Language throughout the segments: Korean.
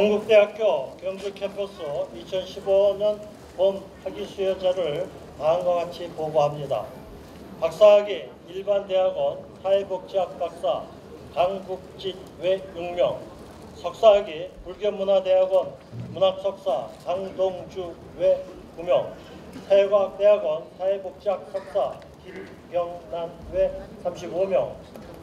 동국대학교 경주 캠퍼스 2015년 본 학위 수여자를 다음과 같이 보고합니다. 박사학위 일반대학원 사회복지학 박사 강국진 외 6명 석사학위 불교문화대학원 문학석사 강동주 외 9명 사회과학대학원 사회복지학 석사 김경란 외 35명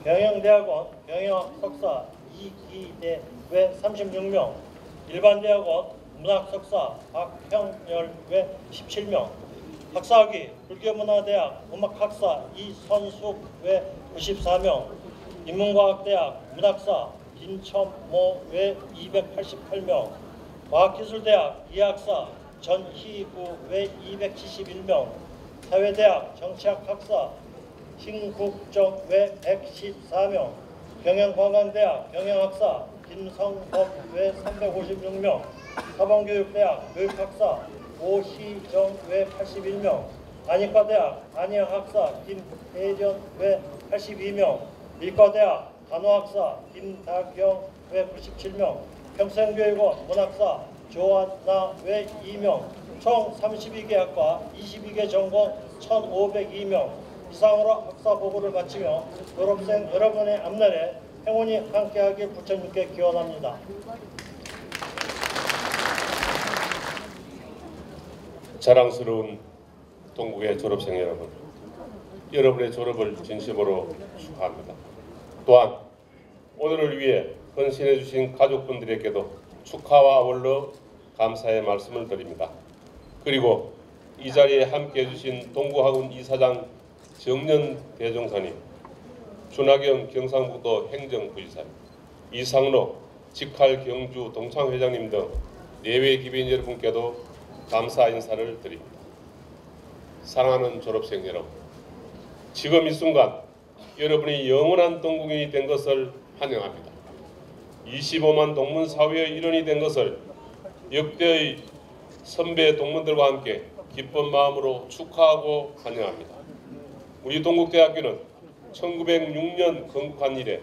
경영대학원 경영학 석사 이기대 외 36명 일반대학원 문학석사 박형열 외 17명 학사학위 불교문화대학 음악학사 이선숙 외 94명 인문과학대학 문학사 김첨모 외 288명 과학기술대학 이학사 전희구 외 271명 사회대학 정치학학사 신국정 외 114명 경영관광대학 경영학사 김성범 외 356명 사범교육대학 교육학사 오시정 외 81명 안의과대학 안의학학사 김혜련 외 82명 일과대학 간호학사 김다경 외 97명 평생교육원 문학사 조한나 외 2명 총 32개 학과 22개 전공 1,502명. 이상으로 학사 보고를 마치며 졸업생 여러분의 앞날에 행운이 함께하길 부처님께 기원합니다. 자랑스러운 동국의 졸업생 여러분, 여러분의 졸업을 진심으로 축하합니다. 또한 오늘을 위해 헌신해 주신 가족분들에게도 축하와 아울러 감사의 말씀을 드립니다. 그리고 이 자리에 함께해 주신 동구학원 이사장 정년 대종사님, 준하경 경상북도 행정부이사님, 이상로 직할 경주 동창회장님 등 내외 기빈 여러분께도 감사 인사를 드립니다. 사랑하는 졸업생 여러분, 지금 이 순간 여러분이 영원한 동국인이 된 것을 환영합니다. 25만 동문 사회의 일원이 된 것을 역대의 선배 동문들과 함께 기쁜 마음으로 축하하고 환영합니다. 우리 동국대학교는 1906년 건국한 이래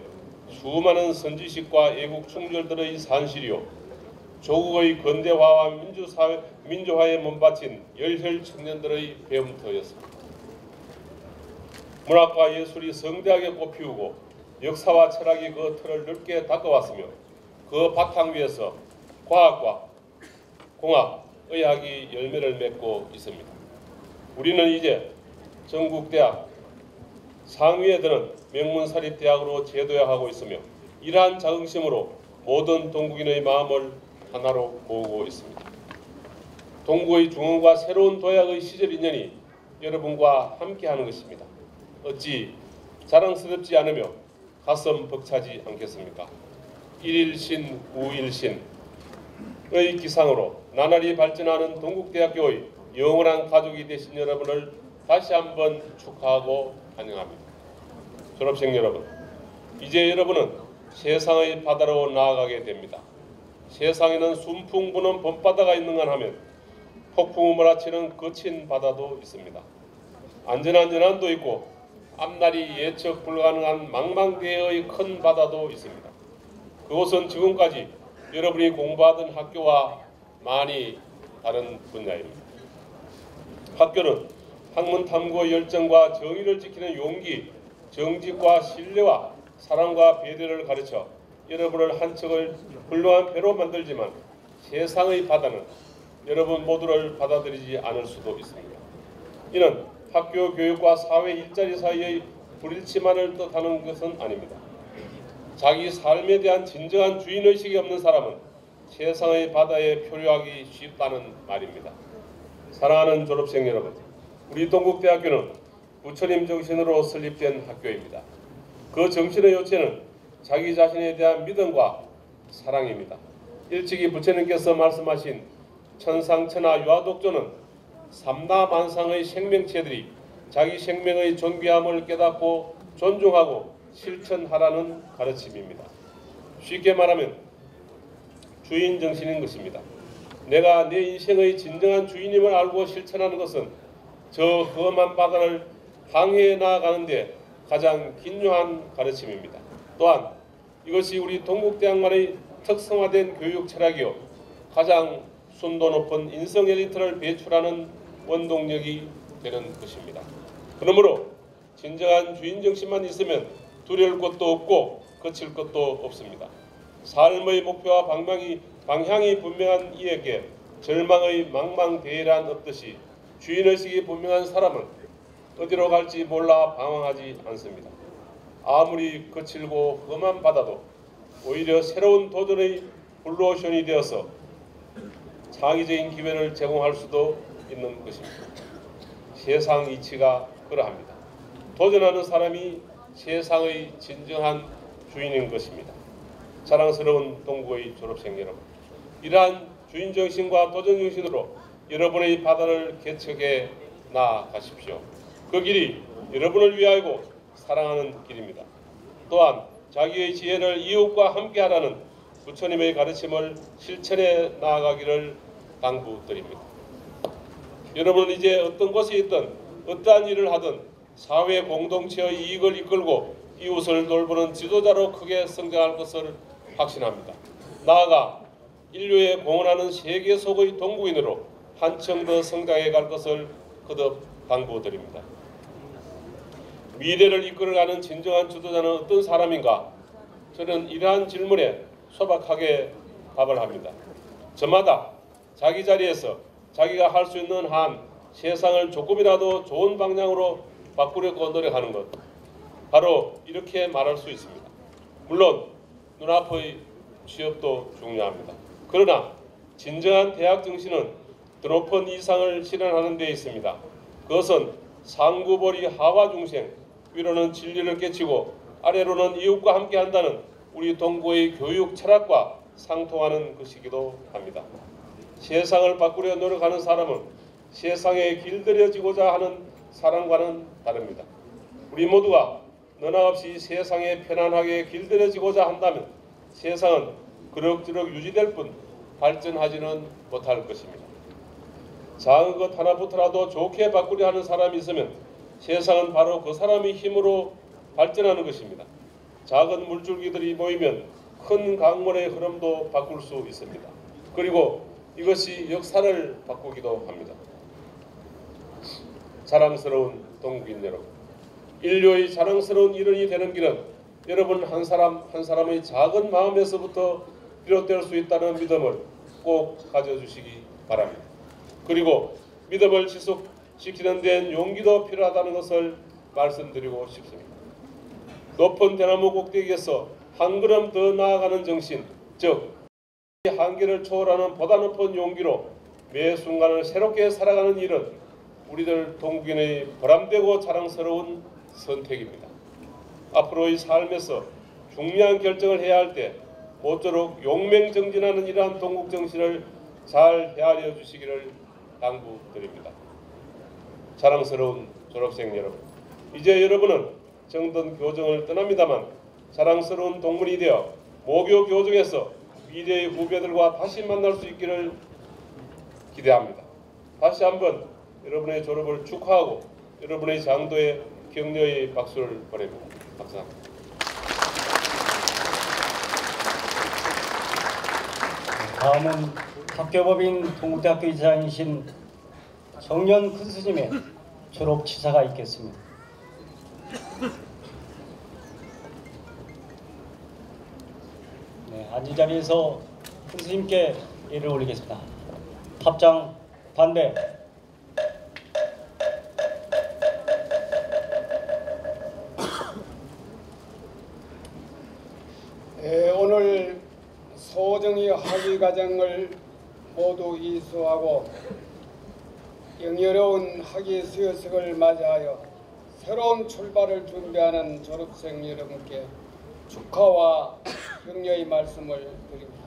수많은 선지식과 애국 충절들의 산실이요 조국의 근대화와 민주사회, 민주화에 몸바친 열혈 청년들의 배움터였습니다. 문학과 예술이 성대하게 꽃피우고 역사와 철학이 그 틀을 넓게 닦아왔으며 그 바탕 위에서 과학과 공학, 의학이 열매를 맺고 있습니다. 우리는 이제 전국대학 상위에 드는 명문사립대학으로 제도화하고 있으며 이러한 자긍심으로 모든 동국인의 마음을 하나로 모으고 있습니다. 동구의 중흥과 새로운 도약의 시절 인연이 여러분과 함께하는 것입니다. 어찌 자랑스럽지 않으며 가슴 벅차지 않겠습니까? 일일신 우일신의 기상으로 나날이 발전하는 동국대학교의 영원한 가족이 되신 여러분을 다시 한번 축하하고 환영합니다. 졸업생 여러분, 이제 여러분은 세상의 바다로 나아가게 됩니다. 세상에는 순풍 부는 봄바다가 있는가 하면 폭풍을 몰아치는 거친 바다도 있습니다. 안전한 연안도 있고 앞날이 예측 불가능한 망망대해의 큰 바다도 있습니다. 그곳은 지금까지 여러분이 공부하던 학교와 많이 다른 분야입니다. 학교는 학문 탐구의 열정과 정의를 지키는 용기, 정직과 신뢰와 사랑과 배려를 가르쳐 여러분을 한 척을 훌륭한 배로 만들지만 세상의 바다는 여러분 모두를 받아들이지 않을 수도 있습니다. 이는 학교 교육과 사회 일자리 사이의 불일치만을 뜻하는 것은 아닙니다. 자기 삶에 대한 진정한 주인의식이 없는 사람은 세상의 바다에 표류하기 쉽다는 말입니다. 사랑하는 졸업생 여러분, 우리 동국대학교는 부처님 정신으로 설립된 학교입니다. 그 정신의 요체는 자기 자신에 대한 믿음과 사랑입니다. 일찍이 부처님께서 말씀하신 천상천하 유아독조는 삼라만상의 생명체들이 자기 생명의 존귀함을 깨닫고 존중하고 실천하라는 가르침입니다. 쉽게 말하면 주인 정신인 것입니다. 내가 내 인생의 진정한 주인임을 알고 실천하는 것은 저 험한 바다를 항해해 나아가는데 가장 긴요한 가르침입니다. 또한 이것이 우리 동국대학만의 특성화된 교육 철학이요 가장 순도 높은 인성 엘리트를 배출하는 원동력이 되는 것입니다. 그러므로 진정한 주인 정신만 있으면 두려울 것도 없고 거칠 것도 없습니다. 삶의 목표와 방향이 방향이 분명한 이에게 절망의 망망대해란 없듯이 주인의식이 분명한 사람은 어디로 갈지 몰라 방황하지 않습니다. 아무리 거칠고 험한 바다도 오히려 새로운 도전의 블루오션이 되어서 창의적인 기회를 제공할 수도 있는 것입니다. 세상 이치가 그러합니다. 도전하는 사람이 세상의 진정한 주인인 것입니다. 자랑스러운 동구의 졸업생 여러분, 이러한 주인 정신과 도전 정신으로 여러분의 바다를 개척해 나아가십시오. 그 길이 여러분을 위하고 사랑하는 길입니다. 또한 자기의 지혜를 이웃과 함께하라는 부처님의 가르침을 실천해 나아가기를 당부드립니다. 여러분은 이제 어떤 곳에 있든 어떠한 일을 하든 사회 공동체의 이익을 이끌고 이웃을 돌보는 지도자로 크게 성장할 것을 확신합니다. 나아가 인류에 공헌하는 세계 속의 동구인으로 한층 더 성장해 갈 것을 거듭 당부드립니다. 미래를 이끌어가는 진정한 지도자는 어떤 사람인가? 저는 이러한 질문에 소박하게 답을 합니다. 저마다 자기 자리에서 자기가 할 수 있는 한 세상을 조금이라도 좋은 방향으로 바꾸려고 노력하는 것. 바로 이렇게 말할 수 있습니다. 물론 눈앞의 취업도 중요합니다. 그러나 진정한 대학 정신은 더 높은 이상을 실현하는 데 있습니다. 그것은 상구벌이 하와 중생, 위로는 진리를 깨치고 아래로는 이웃과 함께 한다는 우리 동구의 교육 철학과 상통하는 것이기도 합니다. 세상을 바꾸려 노력하는 사람은 세상에 길들여지고자 하는 사람과는 다릅니다. 우리 모두가 너나 없이 세상에 편안하게 길들여지고자 한다면 세상은 그럭저럭 유지될 뿐 발전하지는 못할 것입니다. 작은 것 하나부터라도 좋게 바꾸려 하는 사람이 있으면 세상은 바로 그 사람의 힘으로 발전하는 것입니다. 작은 물줄기들이 모이면 큰 강물의 흐름도 바꿀 수 있습니다. 그리고 이것이 역사를 바꾸기도 합니다. 자랑스러운 동국인 여러분, 인류의 자랑스러운 일원이 되는 길은 여러분 한 사람 한 사람의 작은 마음에서부터 비롯될 수 있다는 믿음을 꼭 가져주시기 바랍니다. 그리고 믿음을 지속시키는 데는 용기도 필요하다는 것을 말씀드리고 싶습니다. 높은 대나무 꼭대기에서 한 걸음 더 나아가는 정신, 즉 한계를 초월하는 보다 높은 용기로 매 순간을 새롭게 살아가는 일은 우리들 동국인의 보람되고 자랑스러운 선택입니다. 앞으로의 삶에서 중요한 결정을 해야 할 때 모쪼록 용맹정진하는 이러한 동국 정신을 잘 헤아려 주시기를 당부드립니다. 자랑스러운 졸업생 여러분, 이제 여러분은 정든 교정을 떠납니다만 자랑스러운 동문이 되어 모교 교정에서 미래의 후배들과 다시 만날 수 있기를 기대합니다. 다시 한번 여러분의 졸업을 축하하고 여러분의 장도에 격려의 박수를 보냅니다. 감사합니다. 다음은 학교법인 동국대학교 이사이신 정년 큰 스님의 졸업 치사가 있겠습니다. 네, 앉은 자리에서 큰 스님께 예를 올리겠습니다. 합장 반대. 에, 오늘 소정의 학위 과정을 모두 이수하고 영예로운 학위 수여식을 맞이하여 새로운 출발을 준비하는 졸업생 여러분께 축하와 격려의 말씀을 드립니다.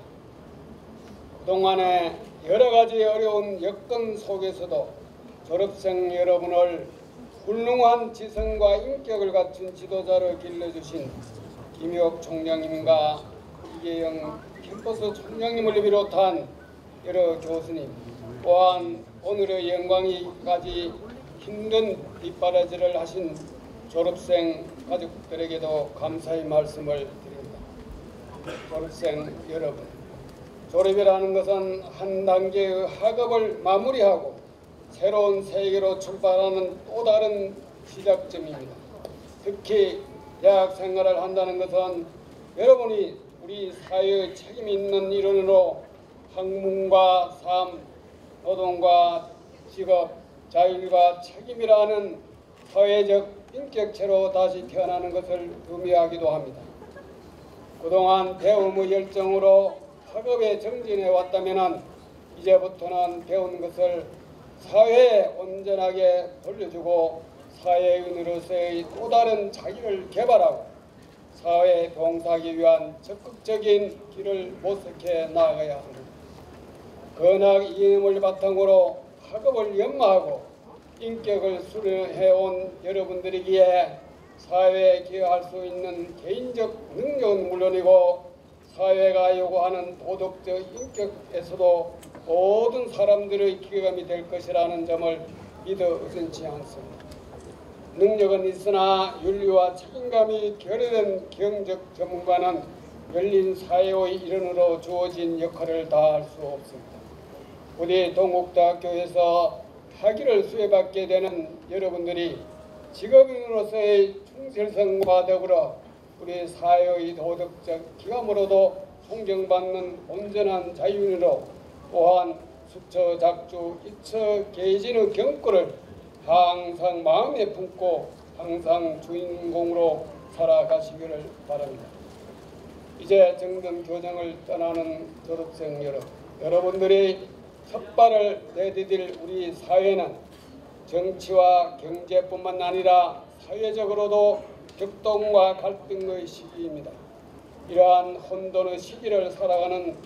그동안에 여러 가지 어려운 여건 속에서도 졸업생 여러분을 훌륭한 지성과 인격을 갖춘 지도자로 길러주신 김혁 총장님과 이계영 캠퍼스 총장님을 비롯한 여러 교수님 또한 오늘의 영광이까지 힘든 뒷바라지를 하신 졸업생 가족들에게도 감사의 말씀을 드립니다. 졸업생 여러분, 졸업이라는 것은 한 단계의 학업을 마무리하고 새로운 세계로 출발하는 또 다른 시작점입니다. 특히 대학 생활을 한다는 것은 여러분이 우리 사회의 책임 있는 일원으로 학문과 삶, 노동과 직업, 자율과 책임이라는 사회적 인격체로 다시 태어나는 것을 의미하기도 합니다. 그동안 배움의 열정으로 학업에 정진해 왔다면 이제부터는 배운 것을 사회에 온전하게 돌려주고 사회인으로서의 또 다른 자기를 개발하고 사회에 봉사하기 위한 적극적인 길을 모색해 나아가야 합니다. 근학 이념을 바탕으로 학업을 연마하고 인격을 수련해온 여러분들이기에 사회에 기여할 수 있는 개인적 능력은 물론이고 사회가 요구하는 도덕적 인격에서도 모든 사람들의 기여감이 될 것이라는 점을 믿어 의심치 않습니다. 능력은 있으나 윤리와 책임감이 결여된 경적 전문가는 열린 사회의 일원으로 주어진 역할을 다할 수 없습니다. 우리 동국대학교에서 학위를 수여받게 되는 여러분들이 직업인으로서의 충실성과 더불어 우리 사회의 도덕적 기감으로도 존경받는 온전한 자유인으로 또한 수처 작주 이처 계진의 경구를 항상 마음에 품고 항상 주인공으로 살아가시기를 바랍니다. 이제 정든 교정을 떠나는 졸업생 여러분, 여러분들이 첫 발을 내디딜 우리 사회는 정치와 경제뿐만 아니라 사회적으로도 격동과 갈등의 시기입니다. 이러한 혼돈의 시기를 살아가는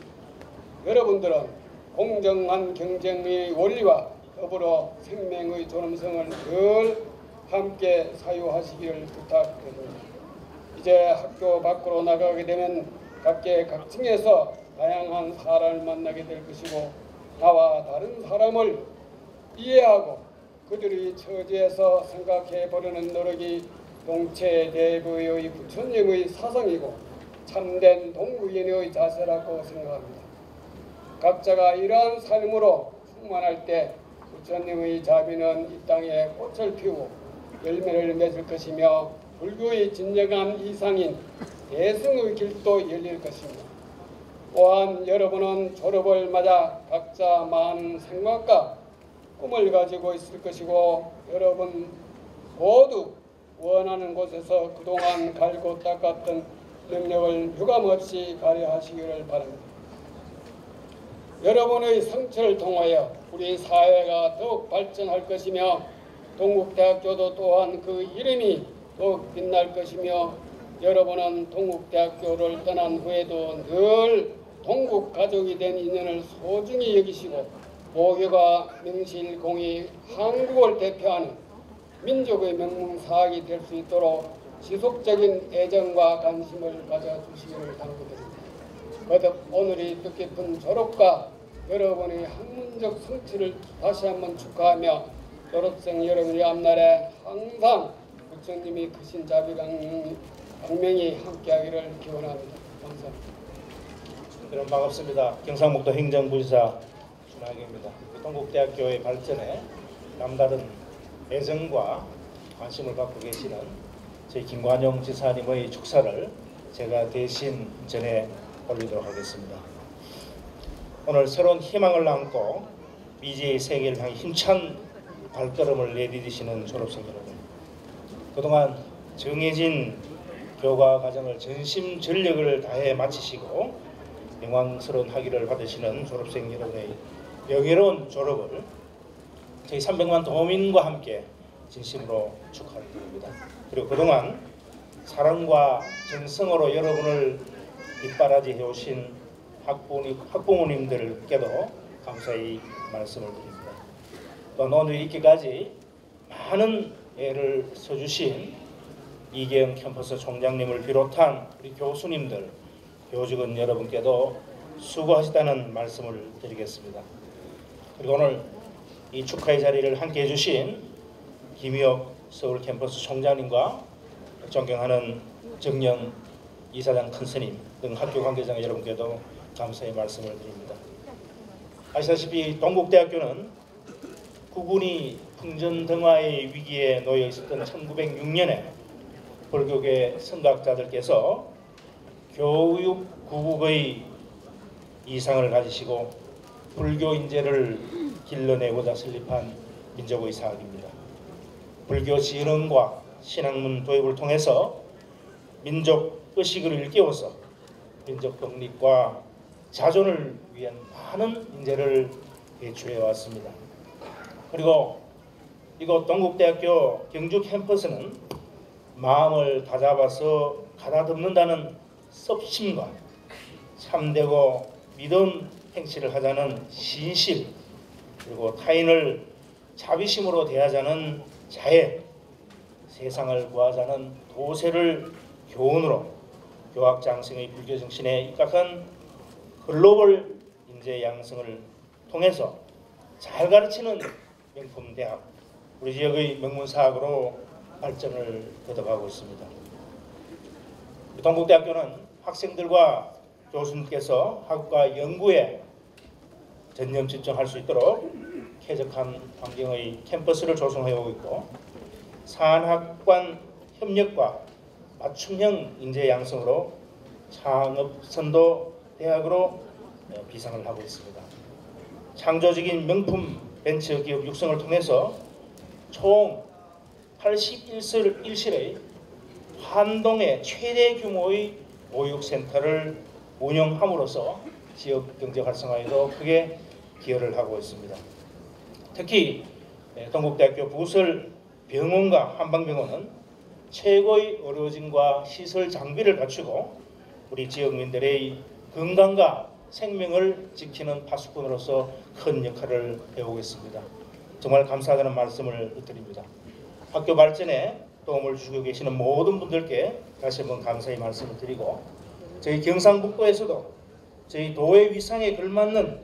여러분들은 공정한 경쟁의 원리와 더불어 생명의 존엄성을 늘 함께 사유하시기를 부탁드립니다. 이제 학교 밖으로 나가게 되면 각계 각층에서 다양한 사람을 만나게 될 것이고 나와 다른 사람을 이해하고 그들의 처지에서 생각해 보려는 노력이 동체 대부의 부처님의 사상이고 참된 동구인의 자세라고 생각합니다. 각자가 이러한 삶으로 충만할 때 부처님의 자비는 이 땅에 꽃을 피우고 열매를 맺을 것이며 불교의 진정한 이상인 대승의 길도 열릴 것입니다. 또한 여러분은 졸업을 맞아 각자 많은 생각과 꿈을 가지고 있을 것이고 여러분 모두 원하는 곳에서 그동안 갈고 닦았던 능력을 유감없이 발휘하시기를 바랍니다. 여러분의 성취를 통하여 우리 사회가 더욱 발전할 것이며 동국대학교도 또한 그 이름이 더욱 빛날 것이며 여러분은 동국대학교를 떠난 후에도 늘 동국 가족이 된 인연을 소중히 여기시고 모교가 명실공히 한국을 대표하는 민족의 명문사학이 될 수 있도록 지속적인 애정과 관심을 가져주시기를 당부드립니다. 거듭 오늘이 뜻깊은 졸업과 여러분의 학문적 성취를 다시 한번 축하하며 졸업생 여러분의 앞날에 항상 부처님이 크신 자비 강명이, 함께하기를 기원합니다. 감사합니다. 반갑습니다. 경상북도 행정부지사 준하기입니다. 동국대학교의 발전에 남다른 애정과 관심을 갖고 계시는 저희 김관용 지사님의 축사를 제가 대신 전해 올리도록 하겠습니다. 오늘 새로운 희망을 안고 미지의 세계를 향해 힘찬 발걸음을 내디디시는 졸업생 여러분. 그동안 정해진 교과 과정을 전심 전력을 다해 마치시고 영광스러운 학위를 받으시는 졸업생 여러분의 명예로운 졸업을 저희 300만 도민과 함께 진심으로 축하를 드립니다. 그리고 그동안 사랑과 정성으로 여러분을 뒷바라지 해 오신 학부모님, 학부모님들께도 감사히 말씀을 드립니다. 또 오늘 이렇게까지 많은 애를 써주신 이계영 캠퍼스 총장님을 비롯한 우리 교수님들, 교직원 여러분께도 수고하셨다는 말씀을 드리겠습니다. 그리고 오늘 이 축하의 자리를 함께 해주신 김희옥 서울 캠퍼스 총장님과 존경하는 정영 이사장 큰스님 등 학교 관계자 여러분께도 감사의 말씀을 드립니다. 아시다시피 동국대학교는 국군이 풍전등화의 위기에 놓여 있었던 1906년에 불교계 선각자들께서 교육 구국의 이상을 가지시고 불교 인재를 길러내고자 설립한 민족의 사학입니다. 불교 진흥과 신학문 도입을 통해서 민족 의식을 일깨워서 민족 독립과 자존을 위한 많은 인재를 배출해 왔습니다. 그리고 이곳 동국대학교 경주 캠퍼스는 마음을 다잡아서 가다듬는다는 섭심과 참되고 믿음 행실을 하자는 신실 그리고 타인을 자비심으로 대하자는 자애 세상을 구하자는 도세를 교훈으로 교학장성의 불교 정신에 입각한 글로벌 인재 양성을 통해서 잘 가르치는 명품 대학 우리 지역의 명문 사학으로 발전을 거둬가고 있습니다. 동국대학교는 학생들과 교수님께서 학과 연구에 전념 집중할 수 있도록 쾌적한 환경의 캠퍼스를 조성해 오고 있고 산학관 협력과 맞춤형 인재 양성으로 창업 선도 대학으로 어, 비상을 하고 있습니다. 창조적인 명품 벤처 기업 육성을 통해서 총 81실의 한동의 최대 규모의 보육센터를 운영함으로써 지역 경제 활성화에도 크게 기여를 하고 있습니다. 특히 예, 동국대학교 부설 병원과 한방병원은 최고의 의료진과 시설 장비를 갖추고 우리 지역민들의 건강과 생명을 지키는 파수꾼으로서 큰 역할을 해오고 있습니다. 정말 감사하다는 말씀을 드립니다. 학교 발전에 도움을 주고 계시는 모든 분들께 다시 한번 감사의 말씀을 드리고 저희 경상북도에서도 저희 도의 위상에 걸맞는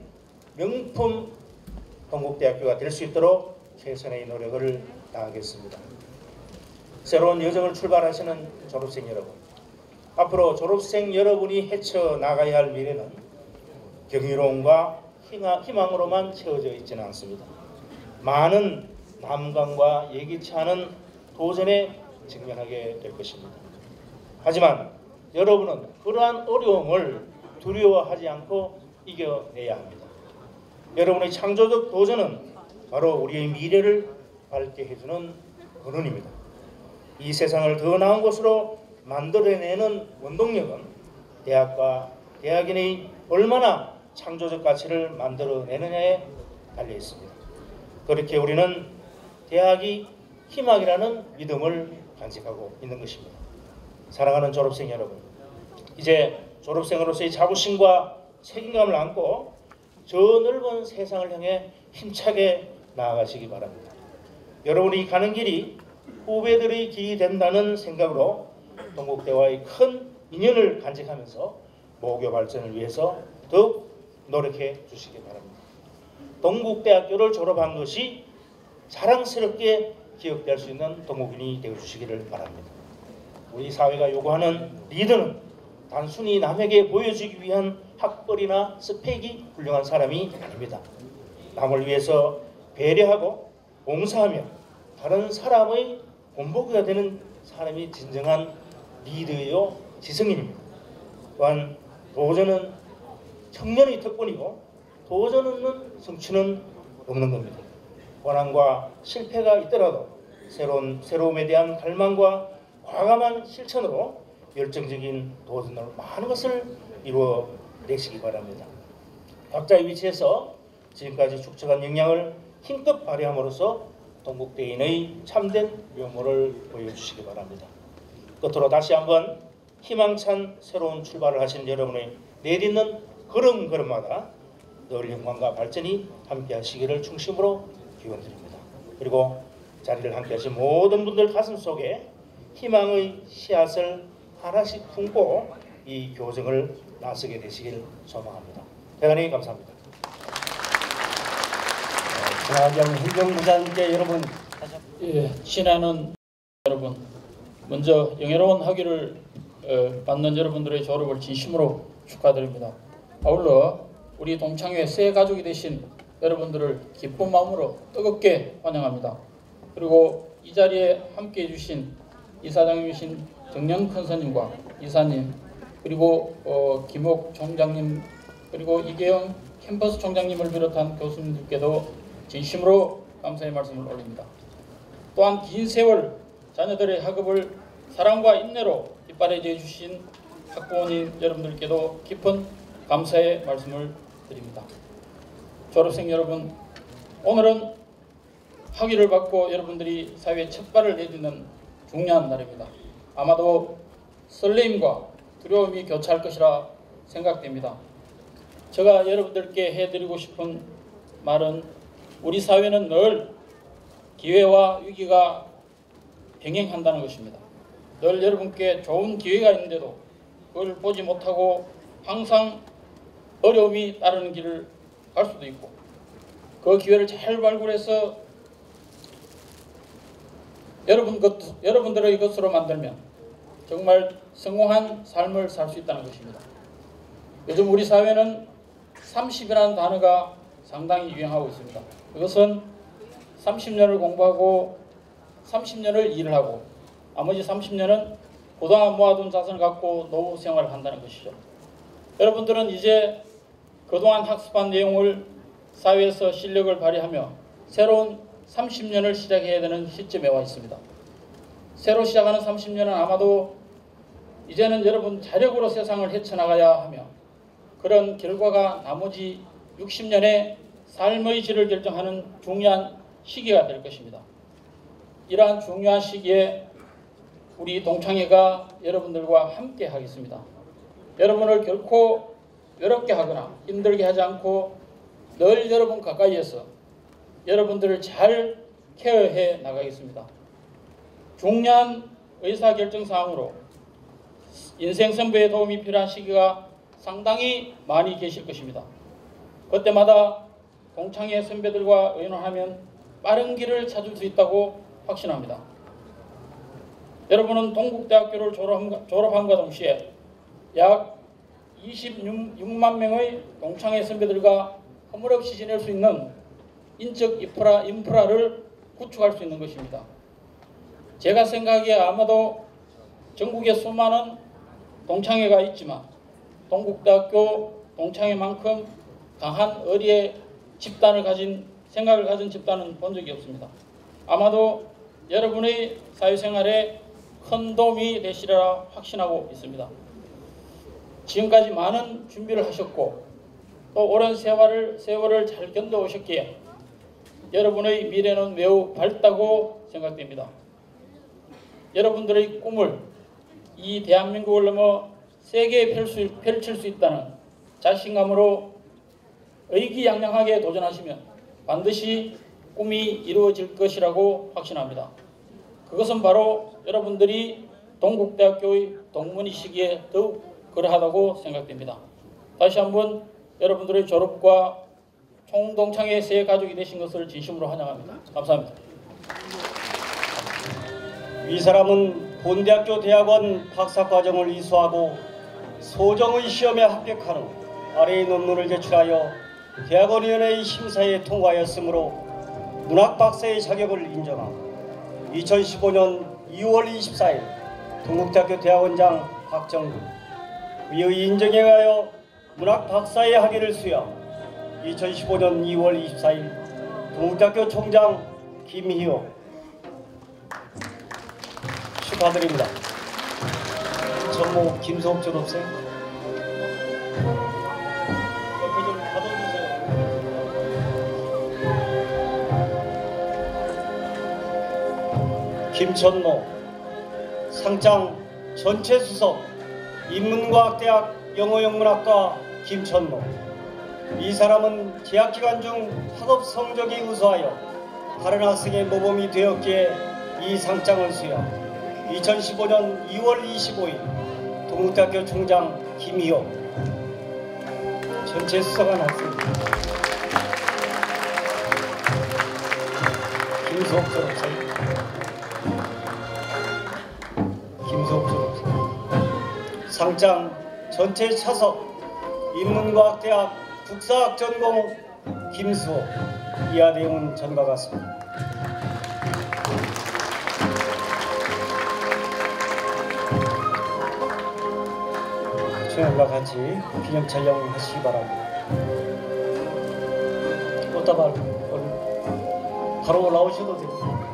명품 동국대학교가 될 수 있도록 최선의 노력을 다하겠습니다. 새로운 여정을 출발하시는 졸업생 여러분, 앞으로 졸업생 여러분이 헤쳐 나가야 할 미래는 경이로움과 희망으로만 채워져 있지는 않습니다. 많은 남강과 예기치 않은 도전에 직면하게 될 것입니다. 하지만 여러분은 그러한 어려움을 두려워하지 않고 이겨내야 합니다. 여러분의 창조적 도전은 바로 우리의 미래를 밝게 해주는 근원입니다. 이 세상을 더 나은 곳으로 만들어내는 원동력은 대학과 대학인이 얼마나 창조적 가치를 만들어내느냐에 달려 있습니다. 그렇게 우리는 대학이 희망이라는 믿음을 간직하고 있는 것입니다. 사랑하는 졸업생 여러분, 이제 졸업생으로서의 자부심과 책임감을 안고 저 넓은 세상을 향해 힘차게 나아가시기 바랍니다. 여러분이 가는 길이 후배들의 길이 된다는 생각으로 동국대와의 큰 인연을 간직하면서 모교 발전을 위해서 더욱 노력해 주시기 바랍니다. 동국대학교를 졸업한 것이 자랑스럽게 기억될 수 있는 동국인이 되어 주시기를 바랍니다. 우리 사회가 요구하는 리더는 단순히 남에게 보여주기 위한 학벌이나 스펙이 훌륭한 사람이 아닙니다. 남을 위해서 배려하고 봉사하며 다른 사람의 본보기가 되는 사람이 진정한 리더요 지성인입니다. 또한 도전은 청년의 특권이고 도전 없는 성취는 없는 겁니다. 고난과 실패가 있더라도 새로운 새로움에 대한 갈망과 과감한 실천으로 열정적인 도전으로 많은 것을 이루어 내시기 바랍니다. 각자의 위치에서 지금까지 축적한 역량을 힘껏 발휘함으로써 동국대인의 참된 면모를 보여주시기 바랍니다. 끝으로 다시 한번 희망찬 새로운 출발을 하신 여러분의 내딛는 걸음걸음마다 늘 영광과 발전이 함께하시기를 중심으로 기원드립니다. 그리고 자리를 함께하신 모든 분들 가슴 속에 희망의 씨앗을 하나씩 품고 이 교정을 나서게 되시길 소망합니다. 대단히 감사합니다. 김하경 행정부장님께 여러분 예, 신하는 여러분 먼저 영예로운 학위를 어, 받는 여러분들의 졸업을 진심으로 축하드립니다. 아울러 우리 동창회 새 가족이 되신 여러분들을 기쁜 마음으로 뜨겁게 환영합니다. 그리고 이 자리에 함께 해주신 이사장님이신 정영 큰사님과 이사님 그리고 어, 김옥 총장님 그리고 이계영 캠퍼스 총장님을 비롯한 교수님들께도 진심으로 감사의 말씀을 올립니다. 또한 긴 세월 자녀들의 학업을 사랑과 인내로 뒷바라지해 주신 학부모님 여러분들께도 깊은 감사의 말씀을 드립니다. 졸업생 여러분, 오늘은 학위를 받고 여러분들이 사회에 첫 발을 내딛는 중요한 날입니다. 아마도 설레임과 두려움이 교차할 것이라 생각됩니다. 제가 여러분들께 해드리고 싶은 말은 우리 사회는 늘 기회와 위기가 병행한다는 것입니다. 늘 여러분께 좋은 기회가 있는데도 그걸 보지 못하고 항상 어려움이 따르는 길을 갈 수도 있고 그 기회를 잘 발굴해서 여러분 것, 여러분들의 것으로 만들면 정말 성공한 삶을 살 수 있다는 것입니다. 요즘 우리 사회는 30이라는 단어가 상당히 유행하고 있습니다. 그것은 30년을 공부하고 30년을 일을 하고 나머지 30년은 그동안 모아둔 자산을 갖고 노후 생활을 한다는 것이죠. 여러분들은 이제 그동안 학습한 내용을 사회에서 실력을 발휘하며 새로운 30년을 시작해야 되는 시점에 와 있습니다. 새로 시작하는 30년은 아마도 이제는 여러분 자력으로 세상을 헤쳐나가야 하며 그런 결과가 나머지 60년의 삶의 질을 결정하는 중요한 시기가 될 것입니다. 이러한 중요한 시기에 우리 동창회가 여러분들과 함께 하겠습니다. 여러분을 결코 외롭게 하거나 힘들게 하지 않고 늘 여러분 가까이에서 여러분들을 잘 케어해 나가겠습니다. 중요한 의사결정 사항으로 인생 선배의 도움이 필요한 시기가 상당히 많이 계실 것입니다. 그때마다 동창회 선배들과 의논하면 빠른 길을 찾을 수 있다고 확신합니다. 여러분은 동국대학교를 졸업함과, 동시에 약 26만 명의 동창회 선배들과 허물없이 지낼 수 있는 인적 인프라, 인프라를 구축할 수 있는 것입니다. 제가 생각하기에 아마도 전국에 수많은 동창회가 있지만 동국대학교 동창회만큼 강한 의리의 집단을 가진 생각을 가진 집단은 본 적이 없습니다. 아마도 여러분의 사회생활에 큰 도움이 되시리라 확신하고 있습니다. 지금까지 많은 준비를 하셨고 또 오랜 세월을 세월을 잘 견뎌 오셨기에 여러분의 미래는 매우 밝다고 생각됩니다. 여러분들의 꿈을 이 대한민국을 넘어 세계에 펼칠, 펼칠 수 있다는 자신감으로 의기양양하게 도전하시면 반드시 꿈이 이루어질 것이라고 확신합니다. 그것은 바로 여러분들이 동국대학교의 동문이시기에 더욱 그러하다고 생각됩니다. 다시 한번 여러분들의 졸업과 총동창회 새 가족이 되신 것을 진심으로 환영합니다. 감사합니다. 이 사람은 본대학교 대학원 박사과정을 이수하고 소정의 시험에 합격한 후 아래의 논문을 제출하여 대학원위원회의 심사에 통과하였으므로 문학 박사의 자격을 인정하고 2015년 2월 24일 동국대학교 대학원장 박정구 위의 인정에 의하여 문학 박사의 학위를 수여 2015년 2월 24일 동국대학교 총장 김희호. 축하드립니다. 전모 김소옥 졸업생 김천모 상장 전체 수석 인문과학대학 영어영문학과 김천모. 이 사람은 재학 기간 중 학업 성적이 우수하여 다른 학생의 모범이 되었기에 이 상장을 수여 2015년 2월 25일 동국대학교 총장 김희호. 전체 수석한 학생입니다. 김수옥 졸업생 상장 전체 차석 인문과학대학 국사학 전공 김수호 이하 내용은 전과 같습니다. 수영과 같이 기념 촬영 하시기 바랍니다. 꽃다발 바로 올라오셔도 됩니다.